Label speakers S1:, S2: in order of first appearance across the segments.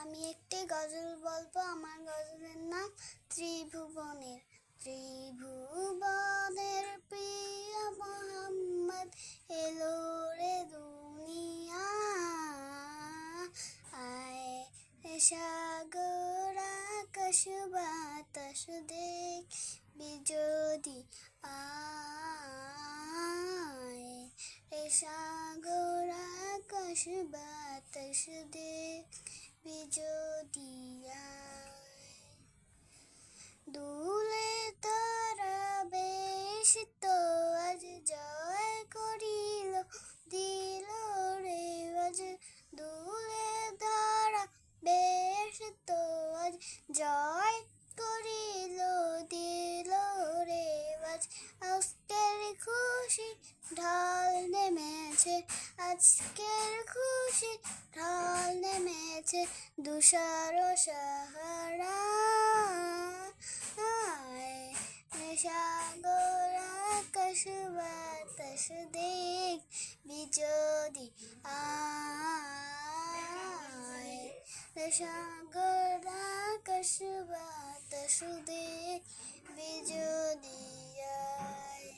S1: আমি একটি গজল বলব, আমার গজলের নাম ত্রিভুবনের। ত্রিভুবনের প্রিয় মোহাম্মদ, এলো রে দুনিয়া। আয় সাগর, আকাশ বাতাস দেখ আয় সাগর, আকাশ বাতাস দেখ। বিজদি দুলে তারা বেশ তো আজ জয় করিল, দিল রে আজ দুলে তারা বেশ তো আজ জয় করিল, দিল রে আজ আজকের খুশি ঢাল নেমেছে আজকের খুশি ঢাল নেমেছে দুষার সাহারা। সাগর, আকাশ বাতাস দেখ বিজদি আয়। সাগর, আকাশ বাতাস দেখ বিজদি আয়।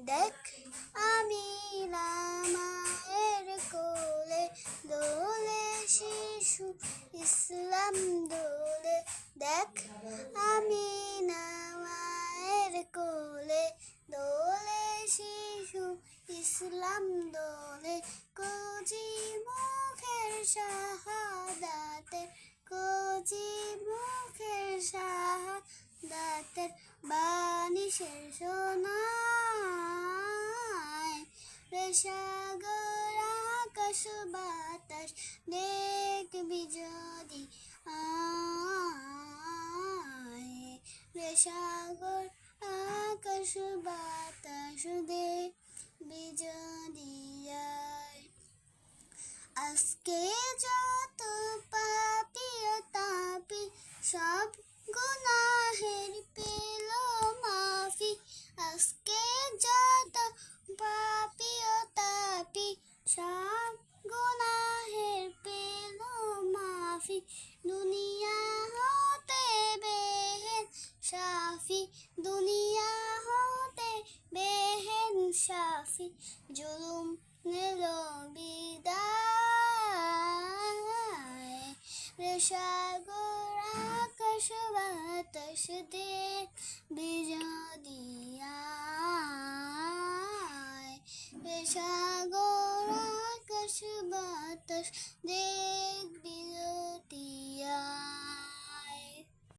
S1: দেখ, আমি রামায়ের শাহাদাতের বানিশের সোনায় সাগর আকাশ বাতাস দেখবি যদি আয়। সাগর আকাশ বাতাস দেখবি যদি আজকে যত পাপি তাপি, সব গুনাহের পেল মাফি আজকে যত পাপি ও তাপি সব গুনাহের পেল মাফি দুনিয়া হতে বেহেন সাফি দুনিয়া হতে বেহেন সাফি জুলুম নিল বিদায় রে সাগর আকাশ বাতাস দে বিজদিয়ায় সাগর আকাশ বাতাস দেখ